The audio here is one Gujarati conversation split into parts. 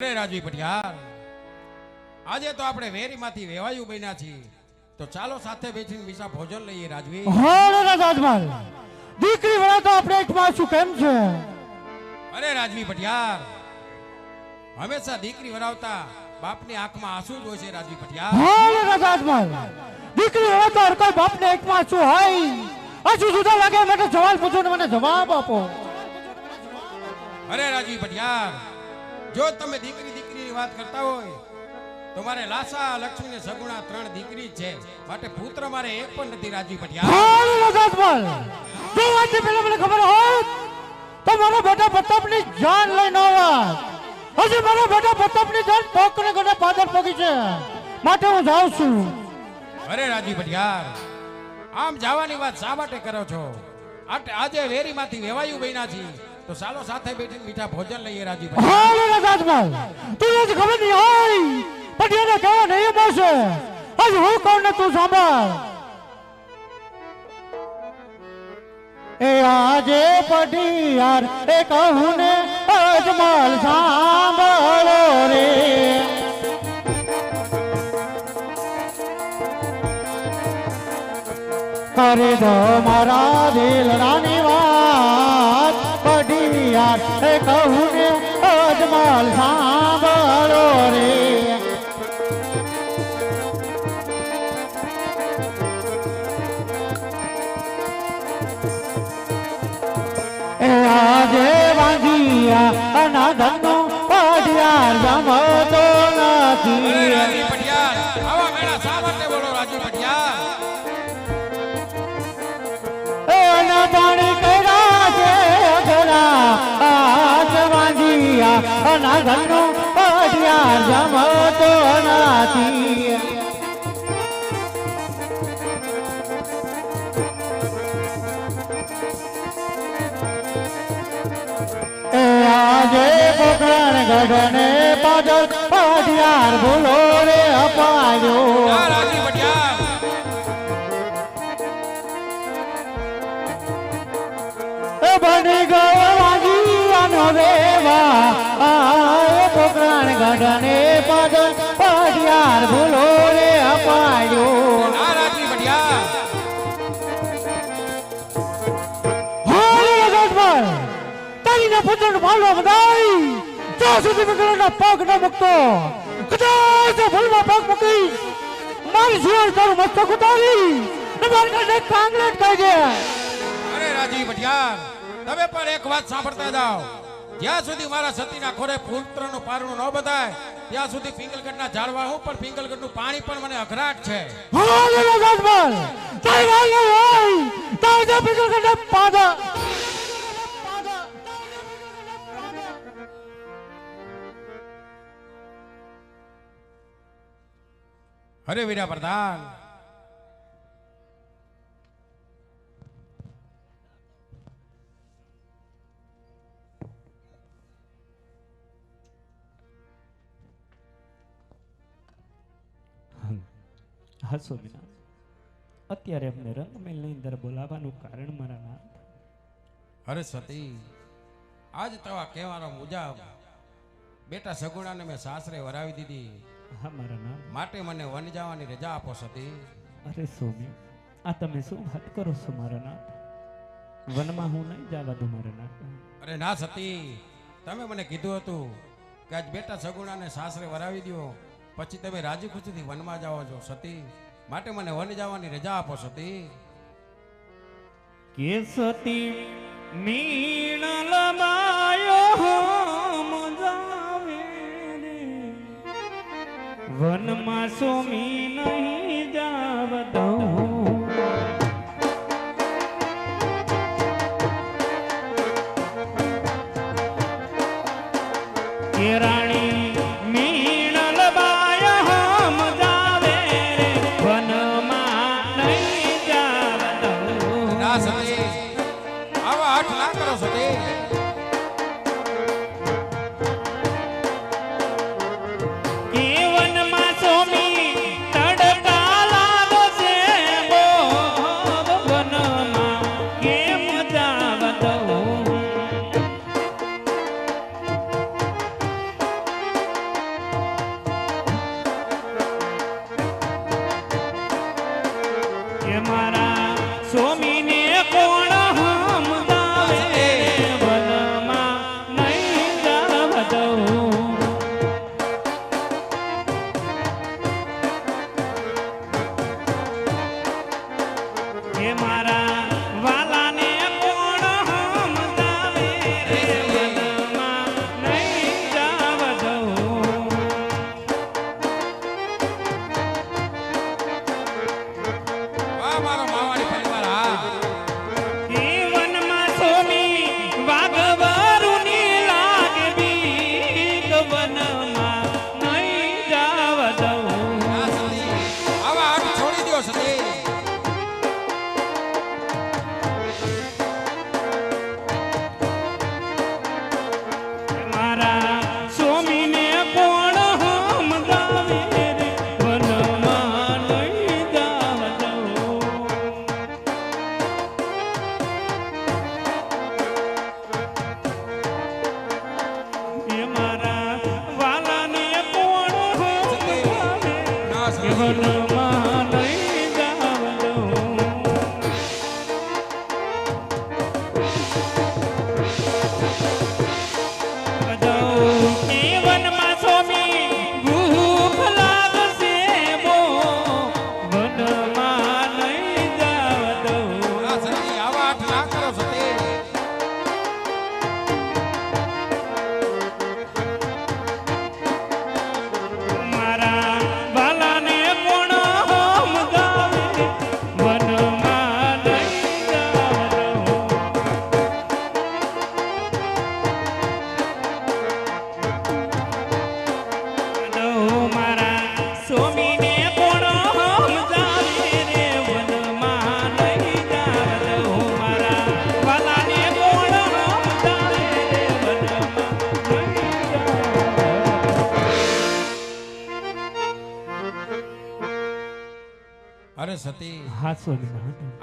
અરે રાજવી પટિયાર આજે તો આપણે વેરીમાંથી વેવાયું બન્યા છીએ. તો ચાલો સાથે બેસીને મિસા ભોજન લઈએ રાજવી. રાજમાલ. દીકરી વડા તો આપણે એક માં કેમ છે? અરે રાજવી પટિયાર હંમેશા દીકરી વરાવતા બાપની આંખમાં આંસુ જ હોય છે રાજવી પટિયાર રાજમાલ. દીકરી વડા તો હર કોઈ બાપને એક શું હોય. હજુ જુદા લાગે મને સવાલ પૂછો ને મને જવાબ આપો. અરે રાજવી પટિયાર જો તમે દીકરી દીકરીની વાત કરતા હોય તો મારે લાસા લક્ષ્મી ને સગુણા ત્રણ દીકરી છે. માટે પુત્ર મારે એક પણ નથી રાજવી પટિયા. જો વાતથી પહેલા મને ખબર હોત તો મારો બેટા પ્રતાપની જાન લઈને આવત હજી મારો બેટા પ્રતાપની જાન પોકને ગળે પાદર પગી છે. માટે હું જાઉં છું. અરે રાજી ભટિયાર આમ જવાની વાત શા માટે કરો છો? આજે વેરીમાંથી વેવાયું બન્યા છીએ. તો ચાલો સાથે બેઠીને મીઠા ભોજન લઈએ રાજી ભટિયાર હા રાજમાલ તું જ ખબર નહીં હોય પટિયાને કેવા નહીં બોસે હજી હું કોણ ને તું સાંભળ એ આજે પટિયાર એ કહું ને અજમલ સાંભળો રે કરી દો મારા દિલડાની વાત પટિયાર એ કહું કે અજમલ સાંભળો રે. એ આજે વાંધિયા અનાધનો પાડ્યા જમતો નથી. વાંધિયા અનાધનો પડિયાર જમતો નથી. એ આજે પોકરણ ગઢને પાછળ પડિયાર ભૂલો રે અપાયો. બની ગયો વેવા આય પોકરાણ ગઢને પાછળ પાડિયાર ભૂલો રે અપાયો આ રાજી ભટિયાર. હાલે રગતભર તારીને પુત્રનો ભાલો બધાઈ ત્યાં સુધી વિકલના પગ ન મૂકતો કદાચ ભૂલમાં પગ મૂકીશ મારી જીવન તારું મસ્તક ઉતારી. ને મારી કાંઠે કાંગલેટ કહી દે. અરે રાજી ભટિયાર તમે પણ એક વાત સાંભળતા જાઓ. જ્યાં સુધી મારા સતીના ખોરે પુત્રનું પારણું ન બધાય ત્યાં સુધી પિંગલગઢના ઝાડવા હું પણ પિંગલગઢનું પાણી પણ મને અઘરાટ છે. અરે વીરા પ્રધાન હા સ્વામિનાથ અત્યારે અમને રંગમેલની અંદર બોલાવવાનું કારણ મારા નાથ અરે સતી આજ તવા કહેવાનો મુજબ બેટા સગુણાને મેં સાસરે વરાવી દીધી. હા મારા નામ. માટે મને વન જવાની રજા આપો સતી. અરે સ્વામી આ તમે શું વાત કરો છો મારા નાથ વનમાં હું નહીં જવા દઉં મારા નાથ અરે ના સતી તમે મને કીધું હતું કે આજ બેટા સગુણાને સાસરે વરાવી દો પછી તમે રાજી ખુશીથી વનમાં જાઓ છો, સતી. માટે મને વન જવાની રજા આપો, સતી. કે સતી મીણ લમાયો વનમાં સુમી નહીં જાવ દઉં. છે મારા સ્વામી.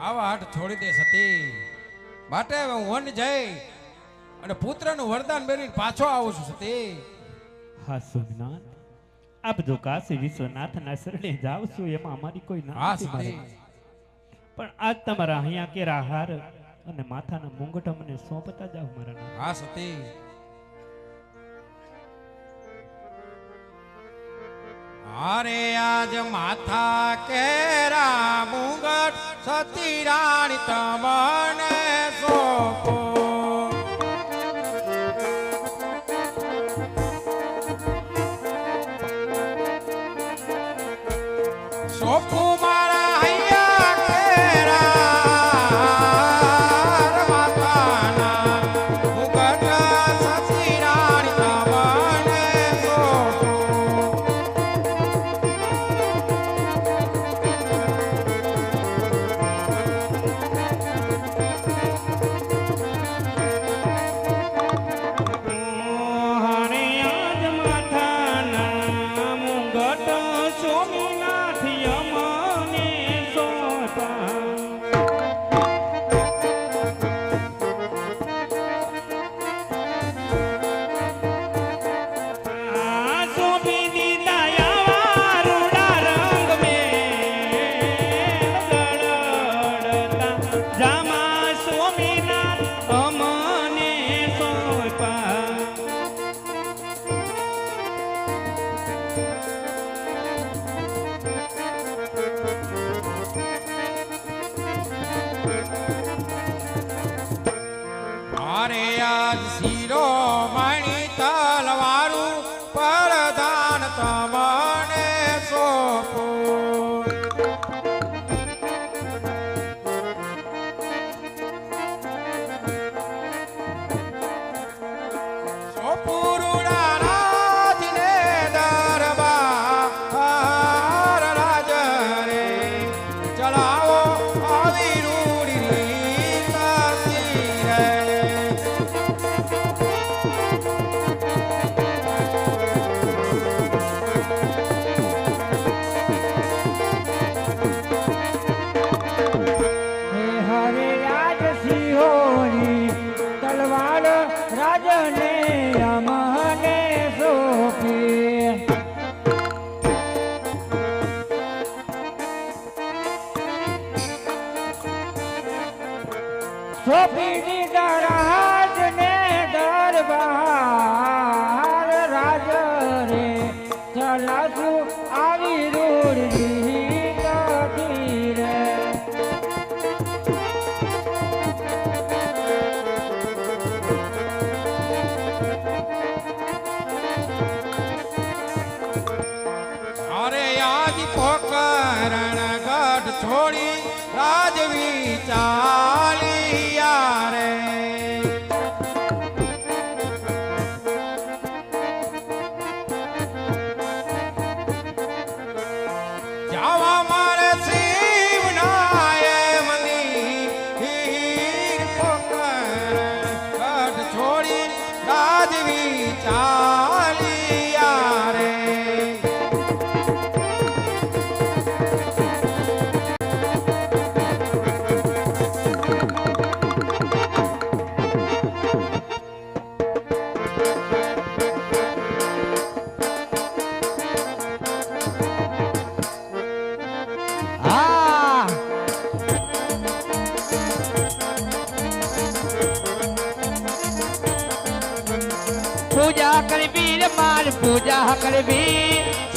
આવા હાટ છોડી દે સતી માટે હું વન જઈ અને પુત્રનું વરદાન મેળવીને પાછો આવું છું હા સ્વામીનાથ આપ જો કાશી વિશ્વનાથના શરણે જાવ છો એમાં અમારી કોઈ ના પણ આજ તમારા અહીંયા કે રાહાર અને માથાના મુંગટ ને સોંપતા જાવ મારા હા સતી. અરે આજ માથા કેરા મુગટ સતી રાણી તમને સોપો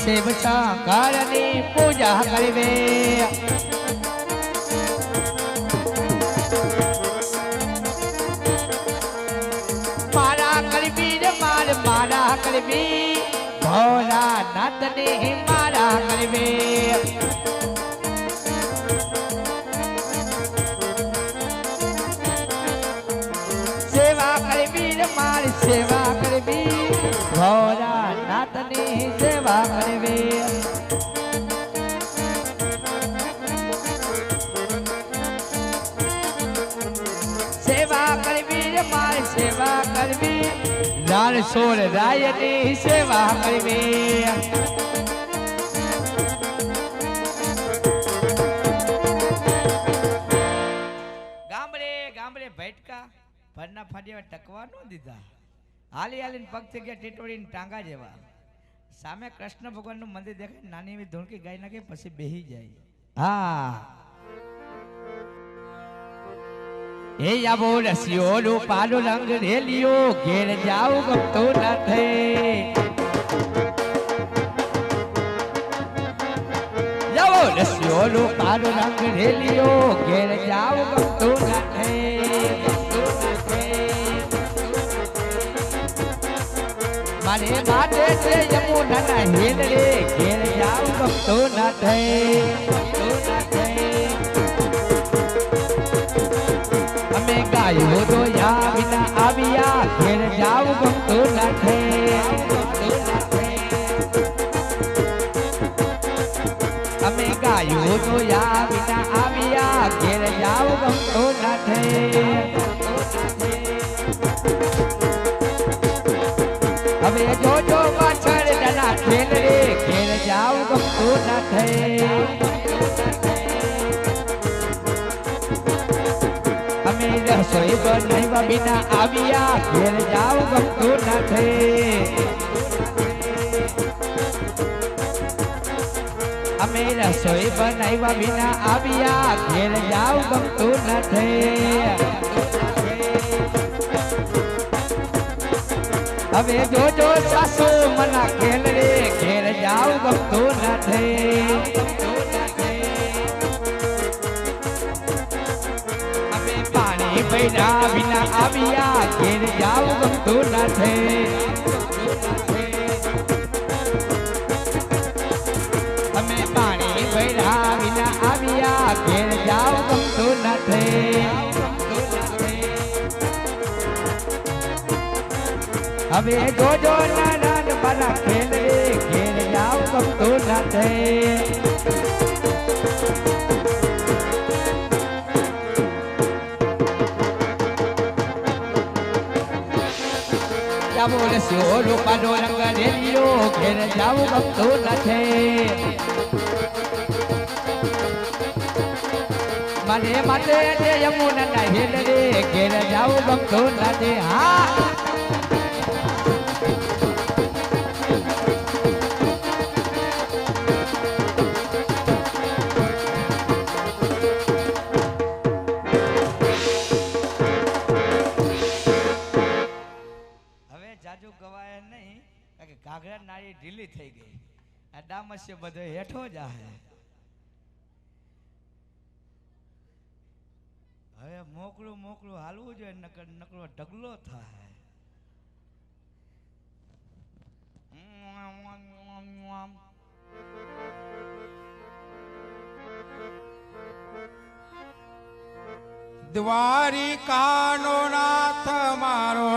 શિવ શંકરની પૂજા કરવે. મારા કરવી માર મારા કરવી ભોળા નાથની મારા કરવી સેવા સેવા કરવી રે મારી સેવા કરવી. લાલ સોળ રાયની સેવા કરવી. ગામડે ગામડે ભટકા ભરના ફાડ્યા ટકવા ન દીધા. હાલી હાલીને પગ ગયા ટીટોળીને ટાંગા જેવા. સામે કૃષ્ણ ભગવાનનું મંદિર દેખાય, નાની એવી ધૂણકી ગાય નાખે, પછી બેહી જાય. હા. એ આવો રસિયો નો પાલો રંગ રેલિયો ઘેર જાવ ગમતો નથી જાવો રસિયો નો પાલો રંગ રેલિયો ઘેર જાવ ગમતો નથી મારે માટે છે યમુનાના હેલ રે ઘેર જાવ ભક્તો ના થઈ. અમે ગાયો તો યા વિના આવ્યા. ઘેર જાવ ના નથી અમે ગાયો તો યા વિના આવ્યા. ઘેર જાવ ભક્તો ના હવે અમે રસોઈ બનાવ્યા વિના આવ્યા. ઘેર જાવ ગમતું નથી. અમે રસોઈ બનાવ્યા વિના હવે જોજો સાસુ, મના ખેલ રે જાવ ગમતું નથી અમે પાણી પૈડા વિના આવ્યા ઘેર જાવ ગમતું નથી અમે પાણી પૈડા વિના આવ્યા ઘેર જાવ ગમતું નથી હવે જોજો નાના બના ખેલ રે ઘેર નથી. જાવો રસ્યો રૂપાનો રંગ રેલિયો ઘેર જાવું ગમતું નથી. મને માટે યમુના હેલ રે ઘેર જાવું ગમતું નથી. હા. આ ડામસ્ય બધો હેઠો જાય હવે મોકળું મોકળું હાલવું જોઈએ, નકર નકરો ઢગલો થાય. દ્વારિકાનો નાથ મારો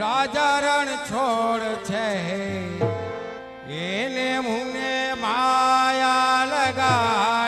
રાજા રણ છોડ છે. એને મુને માયા લગાડી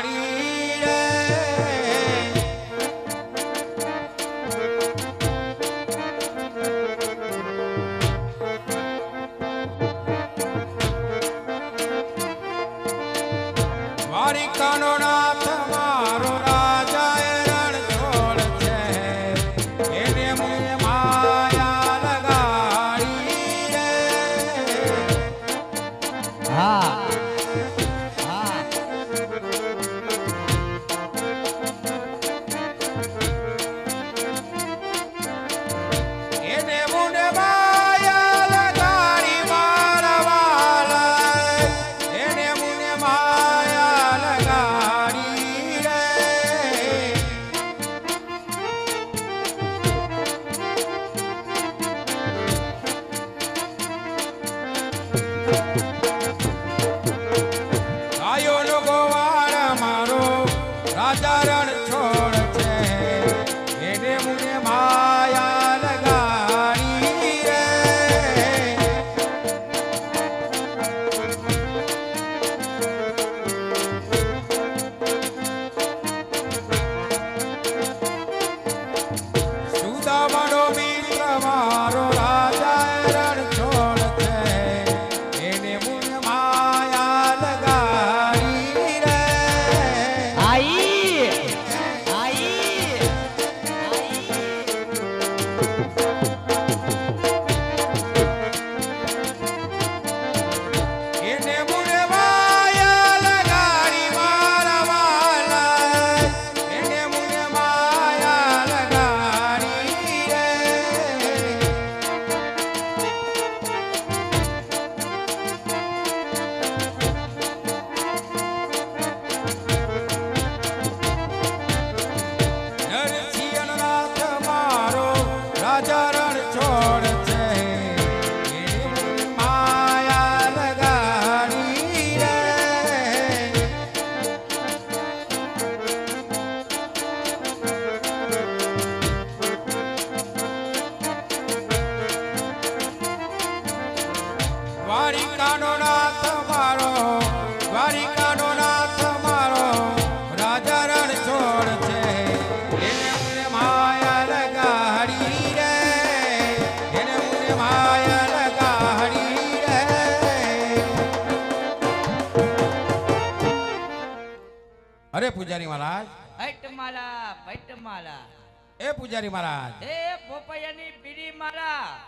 પૂજારી મહારાજ. એ પોપૈયાની પીડી મારા.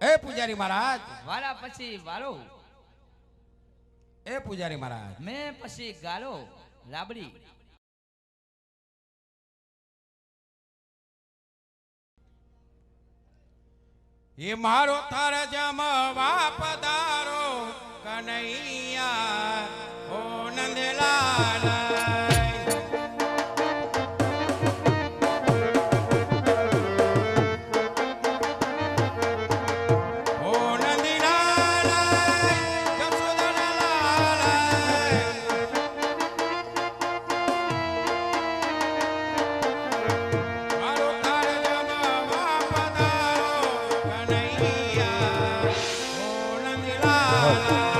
એ પૂજારી મહારાજ. વારા પછી વારો એ પૂજારી મહારાજ. મેં પછી ગાળો લાબડી. એ મારો તાર જમવા દારો કનૈયા ઓ નંદલાલા. Oh.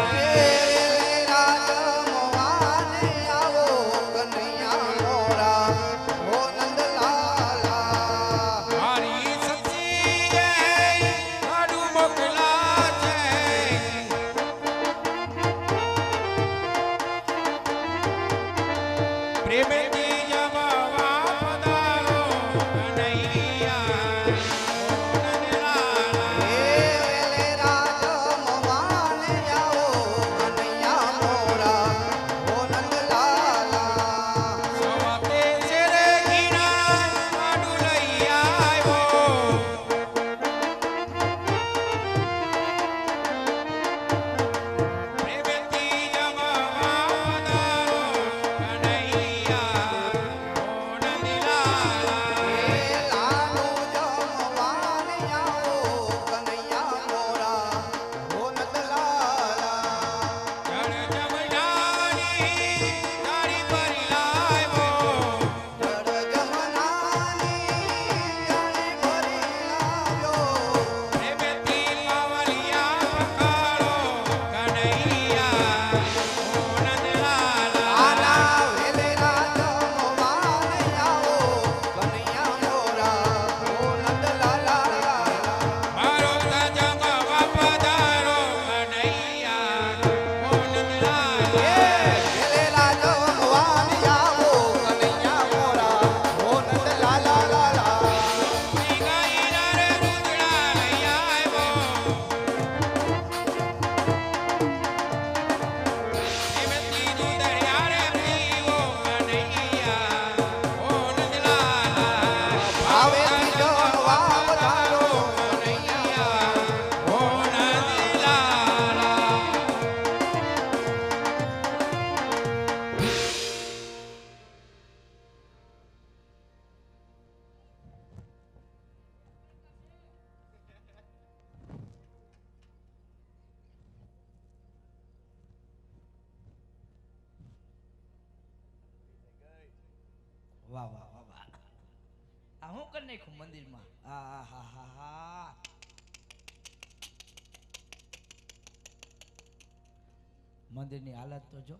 મંદિરની હાલત તો જો.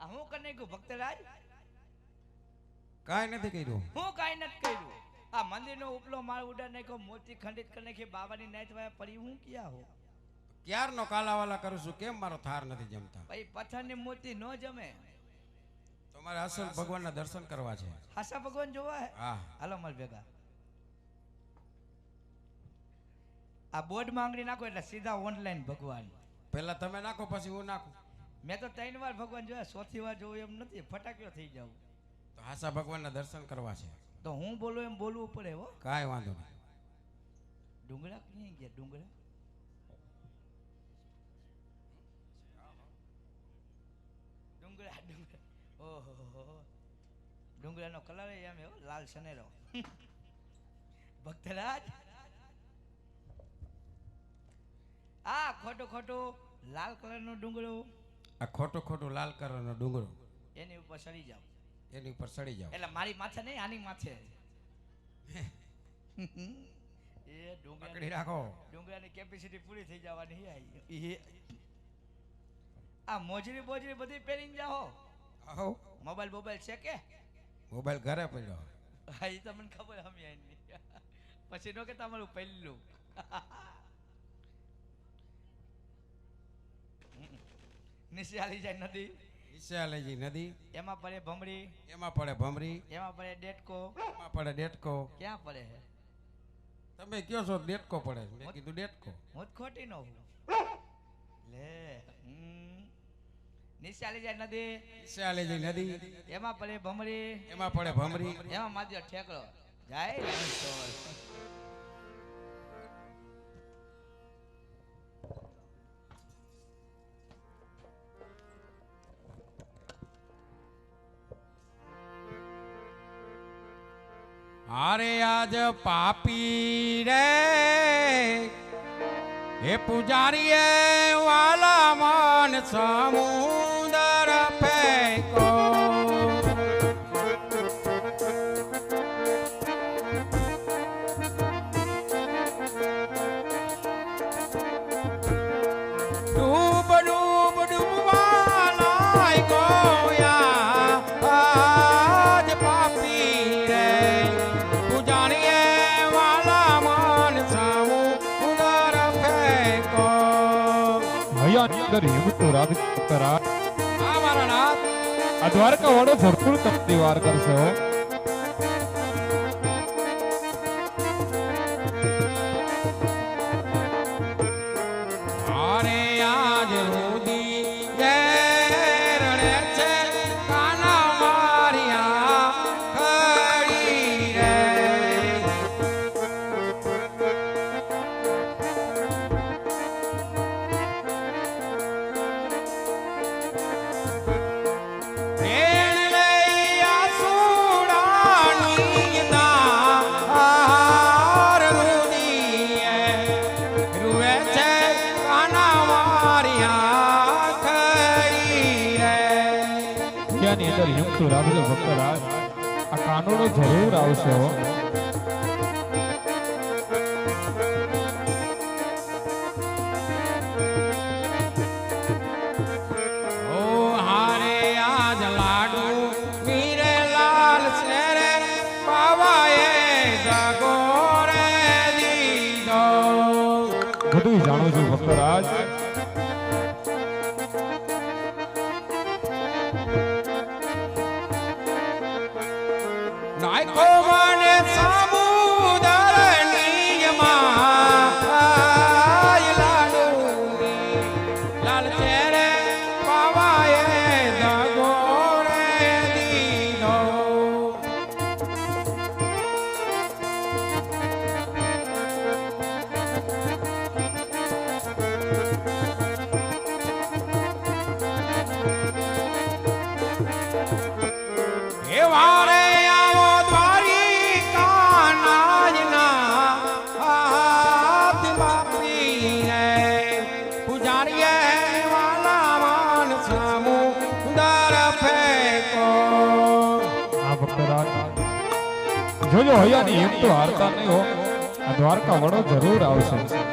આ હું કને નાખ્યું ભક્તરાજ? કાંઈ નથી કર્યું. હું કાંઈ નથી કર્યું. આ મંદિરનો ઉપલો માળ ઉડા નાખ્યો મોતી ખંડિત કરી નાખી બાબાની નાચ વાયા પડી. હું ક્યાં હો ક્યારનો કાલાવાલા કરું છું? કેમ મારો થાર નથી જમતા? ભાઈ પથ્થરની મૂર્તિ ન જમે. તમારે અસલ ભગવાનના દર્શન કરવા છે. હાસા ભગવાન જોવા? હે. હા હાલો માર ભેગા. આ બોર્ડ માંગણી નાખો એટલે સીધા ઓનલાઈન ભગવાન. પહેલા તમે નાખો પછી હું નાખું. મેં તો ત્રણ વાર ભગવાન જોયા ચોથી વાર જોવું એમ નથી ફટાક્યો થઈ જાવ તો આશા ભગવાનના દર્શન કરવા છે. તો હું બોલું એમ બોલવું પડે હો. કાંઈ વાંધો નહીં. ડુંગળા ક્યાં ગયા ડુંગળા? ડુંગળા ડુંગળા. ઓહો ડુંગળાનો કલર એમ એવો લાલ સનેરો ભક્તરાજ? આ ખોટું ખોટું લાલ કલરનો ડુંગળો. આ ખોટું ખોટું લાલ કલરનો ડુંગળો. એની ઉપર ચડી જાવ એની ઉપર ચડી જાઓ. એટલે મારી માથે નહીં આની માથે. એ પકડી રાખો. ડુંગરાની કેપેસિટી પૂરી થઈ જવાની. એ આ મોજરી બોજરી બધી પહેરીને જાઓ. આહો મોબાઈલ મોબાઈલ છે કે? મોબાઈલ ઘરે પડ્યો. હા એ તમને ખબર હમી પછી નો કે તમારું પહેલું જાય નદી. વિશાલજી નદી. એમાં પડે ભમરી. એમાં પડે ભમરી. એમાં પડે ડેટકો. એમાં પડે ડેટકો. ક્યાં પડે હે? તમે કયો છો ડેટકો પડે મેં કીધું ડેટકો. હું ખોટી નો હું. લે જાય નદી. વિશાલજી નદી. એમાં પડે ભમરી. એમાં પડે ભમરી. એમાં માધ્ય ઠેકડો. જાય આજ પાપી રે. હે પૂજારીએ વાલા મન સમુદર અંદર હિંમતો રાગ કરા આ મારા નાથ. આ દ્વારકા વાળો ભરપૂર તપતી વાર કરશે અંદર હિંમતો રાગ ભક્તરાજ આ કાનોડો જરૂર આવશે તો નહીં હો. દ્વારકા વડો જરૂર આવશે.